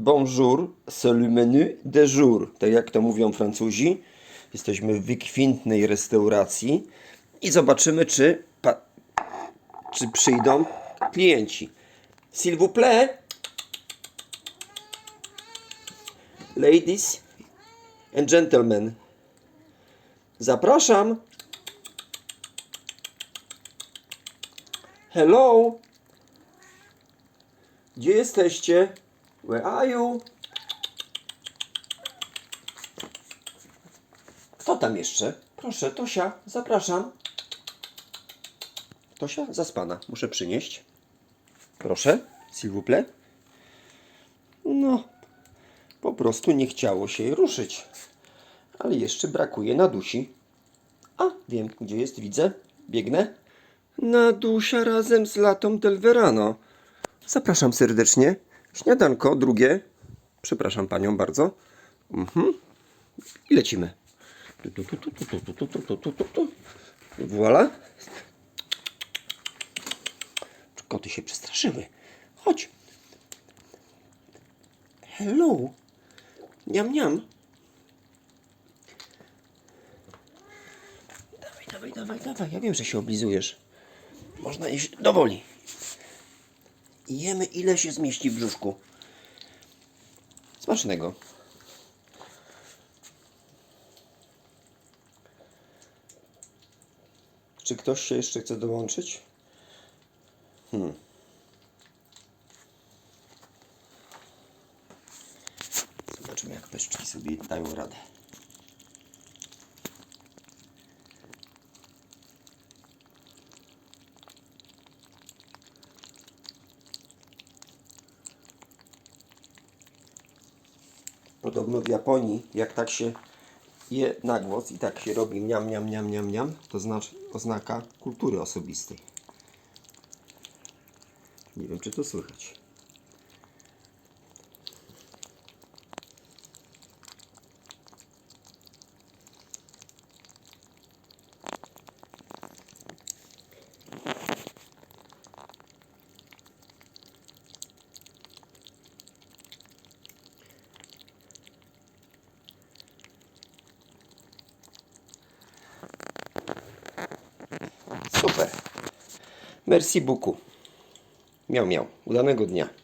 Bonjour, c'est le menu de jour. Tak jak to mówią Francuzi. Jesteśmy w wykwintnej restauracji i zobaczymy, czy, czy przyjdą klienci. S'il vous plaît. Ladies and gentlemen. Zapraszam. Hello. Gdzie jesteście? Where are you? Kto tam jeszcze? Proszę, Tosia, zapraszam. Tosia, zaspana. Muszę przynieść. Proszę, s'il vous plaît. No, po prostu nie chciało się ruszyć. Ale jeszcze brakuje Nadusi. A, wiem, gdzie jest, widzę. Biegnę. Nadusia razem z latą del verano. Zapraszam serdecznie. Śniadanko drugie. Przepraszam panią bardzo. Mhm. I lecimy. Voila. Koty się przestraszyły. Chodź. Hello. Niam, niam. Dawaj, dawaj, dawaj, dawaj. Ja wiem, że się oblizujesz. Można iść do woli. I jemy ile się zmieści w brzuszku. Smacznego. Czy ktoś się jeszcze chce dołączyć? Hmm. Zobaczymy, jak peszczki sobie dają radę. Podobno w Japonii, jak tak się je na głos i tak się robi miam, miam, miam, miam, miam, to znaczy oznaka kultury osobistej. Nie wiem, czy to słychać. Super. Merci beaucoup. Miał, miał. Udanego dnia.